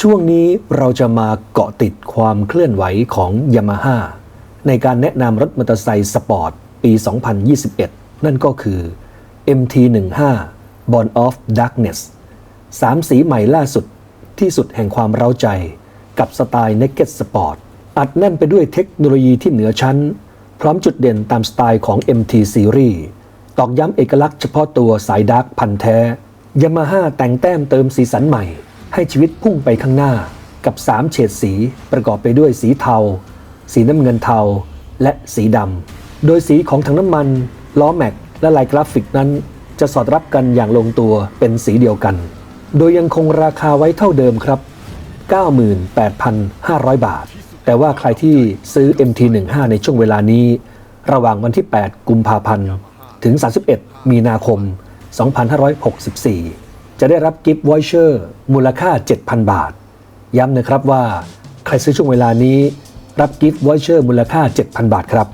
ช่วงนี้เราจะมาเกาะติดความเคลื่อนไหวของ Yamaha ในการแนะนำรถมอเตอร์ไซค์สปอร์ตปี 2021 นั่นก็คือ MT15 Born of Darkness สามสีใหม่ล่าสุดที่สุดแห่งความเร้าใจ กับสไตล์ Naked Sport อัดแน่นไปด้วยเทคโนโลยีที่เหนือชั้น พร้อมจุดเด่นตามสไตล์ของ MT Series ตอกย้ำเอกลักษณ์เฉพาะตัวสายดาร์กพันธ์แท้ยามาฮ่าแต่งแต้มเติมสีสันใหม่ ให้ชีวิตพุ่งไปข้างหน้ากับ 3 เฉดสีประกอบไปด้วยสีเทา สีน้ำเงินเทา และสีดำ โดยสีของถังน้ำมัน ล้อแม็ก และลายกราฟิกนั้น จะสอดรับกันอย่างลงตัวเป็นสีเดียวกัน โดยยังคงราคาไว้เท่าเดิมครับ 98,500 บาท แต่ว่าใครที่ซื้อ MT15 ในช่วงเวลานี้ ระหว่างวันที่ 8 กุมภาพันธ์ ถึง 31 มีนาคม 2564 จะได้รับกิฟต์วอยเชอร์มูลค่า 7,000 บาท ย้ำนะครับว่าใครซื้อช่วงเวลานี้รับกิฟต์วอยเชอร์มูลค่า 7,000 บาทครับ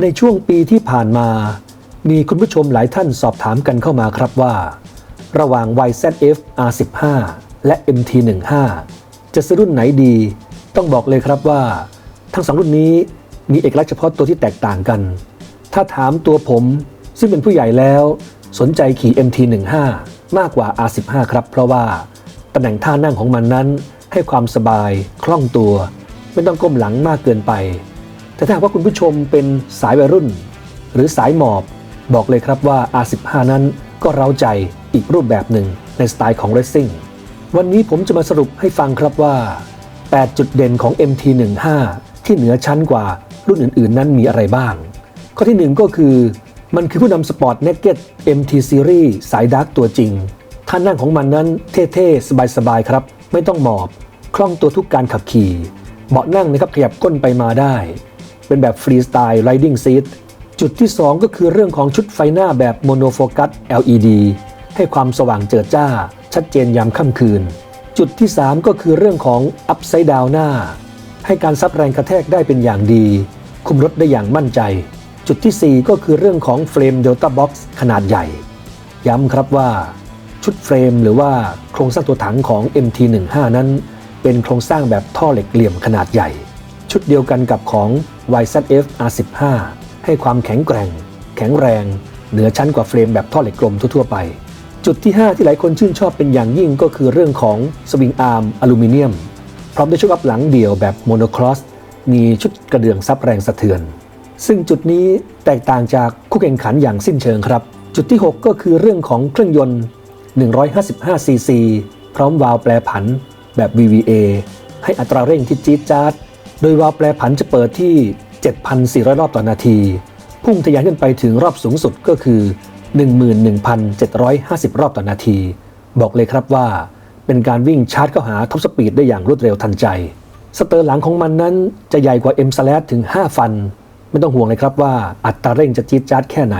ในช่วงปีที่ผ่านมา มีคุณผู้ชมหลายท่านสอบถามกันเข้ามาครับว่า ระหว่าง YZF R15 และ MT15 จะซื้อรุ่นไหนดี ต้องบอกเลยครับว่า ทั้งสองรุ่นนี้มีเอกลักษณ์เฉพาะตัวที่แตกต่างกัน ถ้าถามตัวผมซึ่งเป็นผู้ใหญ่แล้ว สนใจขี่ MT15 มากกว่า R15 ครับ เพราะว่าตำแหน่งท่านั่งของมันนั้น ให้ความสบายคล่องตัว ไม่ต้องก้มหลังมากเกินไป แต่ถ้าหากว่าคุณผู้ชมเป็นสายวัยรุ่น หรือสายหมอบบอกเลยครับว่า R15 นั้นก็เร้าใจอีกรูปแบบหนึ่งในสไตล์ของ Racing วันนี้ผมจะมาสรุปให้ฟังครับว่า 8 จุดเด่นของ MT15 ที่เหนือชั้นกว่ารุ่นอื่นๆ นั้นมีอะไรบ้าง ข้อที่ 1 ก็คือ มันคือผู้นำสปอร์ตเนกเก็ต MT Series สายดาร์กตัวจริง ท่านั่งของมันนั้นเท่ๆ สบายๆ ครับ ไม่ต้องหมอบ คล่องตัวทุกการขับขี่ เบาะนั่งนะครับขยับก้นไปมาได้ เป็นแบบฟรีสไตล์ Riding Seat จุดที่ 2 ก็คือเรื่องของชุดไฟหน้าแบบโมโนโฟกัส LED ให้ความสว่างเจิดจ้า ชัดเจนยามค่ำคืน จุดที่ 3 ก็คือเรื่องของ Upside Down หน้า ให้การซับแรงกระแทกได้เป็นอย่างดี คุมรถได้อย่างมั่นใจ จุดที่ 4 ก็คือเรื่องของเฟรม Delta Box ขนาดใหญ่ ย้ำครับว่า ชุดเฟรมหรือว่าโครงสร้างตัวถังของ MT15 นั้น เป็นโครงสร้างแบบท่อเหล็กเหลี่ยมขนาดใหญ่ ชุดเดียวกันกับของ YZF R15 ให้ความแข็งแกร่ง แข็งแรง เหนือชั้นกว่าเฟรมแบบท่อเหล็กกลมทั่วๆไป จุดที่ 5 ที่หลายคนชื่นชอบเป็นอย่างยิ่งก็คือเรื่องของสวิงอาร์มอลูมิเนียมพร้อมด้วยชุดอัพหลังเดี่ยวแบบโมโนครอสมีชุดกระเดื่องซับแรงสะเทือน ซึ่งจุดนี้แตกต่างจากคู่แข่งขันอย่างสิ้นเชิงครับ จุดที่ 6 ก็คือเรื่องของเครื่องยนต์ 155ซีซีพร้อมวาล์วแปรผันแบบ VVA ให้อัตราเร่งที่จี๊ดจ๊าด โดยวาล์วแปรผันจะเปิดที่ 7,400 รอบต่อนาที พุ่งทะยานขึ้นไปถึงรอบสูงสุดก็คือ 11,750 รอบต่อนาที บอกเลยครับว่า เป็นการวิ่งชาร์จเข้าหาท็อปสปีดได้อย่างรวดเร็วทันใจ สเตอร์หลังของมันนั้นจะใหญ่กว่า M s l a s ถึง 5 ฟัน ไม่ต้องห่วงเลยครับว่าอัตราเร่งจะจี๊ดจ๊าดแค่ไหน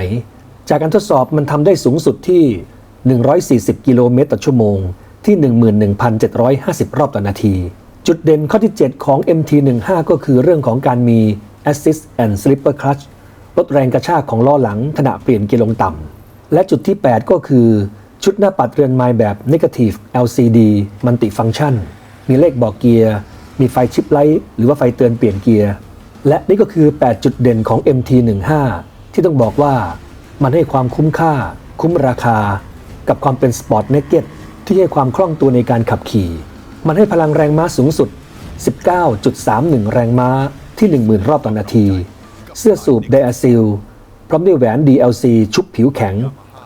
จากการทดสอบมันทำได้สูงสุดที่ 140 กิโลเมตรต่อชั่วโมง ที่ 11,750 รอบต่อนาที จุดเด่นข้อที่ 7 ของ MT15 ก็คือเรื่องของการมี Assist and Slipper Clutch ลดแรงกระชากของล้อหลังขณะเปลี่ยนเกียร์ลงต่ำ และจุดที่ 8 ก็คือ ชุดหน้าปัดเรือนไม้แบบ Negative LCD Multifunction มีเลขบอกเกียร์ มีไฟชิปไลท์หรือว่าไฟเตือนเปลี่ยนเกียร์ และนี่ก็คือ 8 จุดเด่นของ MT15 ที่ต้องบอกว่ามันให้ความคุ้มค่า คุ้มราคา กับความเป็นสปอร์ตเนกเก็ตที่ให้ความคล่องตัวในการขับขี่ มันให้พลังแรงม้าสูงสุด 19.31 แรงม้าที่ 10,000 รอบต่อนาที เสื้อสูบไดอะซิล พร้อมด้วยแหวน DLC ชุบผิวแข็ง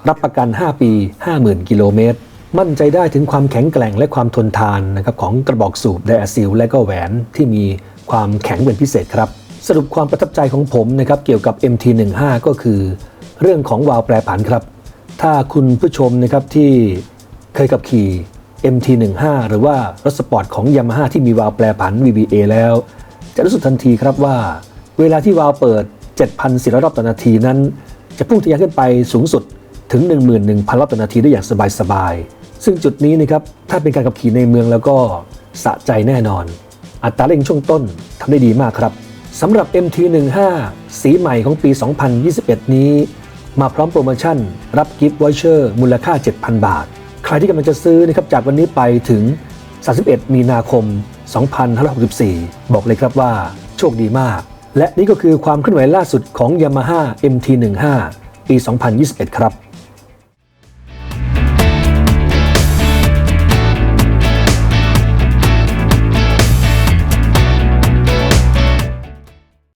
รับประกัน 5 ปี 50,000 กิโลเมตร มั่นใจได้ถึงความแข็งแกร่งและความทนทานนะครับของกระบอกสูบไดอะซิลและก็แหวนที่มีความแข็งเป็นพิเศษครับ สรุปความประทับใจของผมนะครับเกี่ยวกับ MT15 ก็คือเรื่องของวาล์วแปรผันครับ ถ้าคุณผู้ชมนะครับที่เคยขับขี่ MT15 หรือว่ารถสปอร์ตของ Yamaha ที่มีวาล์วแปรผัน VVA แล้ว จะรู้สึกทันทีครับว่า เวลาที่วาล์วเปิด 7,400 รอบต่อนาทีนั้น จะพุ่งทะยานขึ้นไปสูงสุดถึง 11,000 รอบต่อนาทีได้อย่างสบายๆ ซึ่งจุดนี้นะครับถ้าเป็นการขับขี่ในเมืองแล้วก็สะใจแน่นอน อัตราเร่งช่วงต้นทำได้ดีมากครับ สำหรับ MT15 สีใหม่ของปี 2021 นี้ มาพร้อมโปรโมชั่น รับกิฟต์วอเชอร์มูลค่า 7,000 บาท ใครที่กำลังจะซื้อนะครับจากวันนี้ไปถึง 31 มีนาคม 2564 บอกเลยครับว่า โชคดีมาก และนี่ก็คือความเคลื่อนไหวล่าสุดของ Yamaha MT15 ปี 2021 ครับ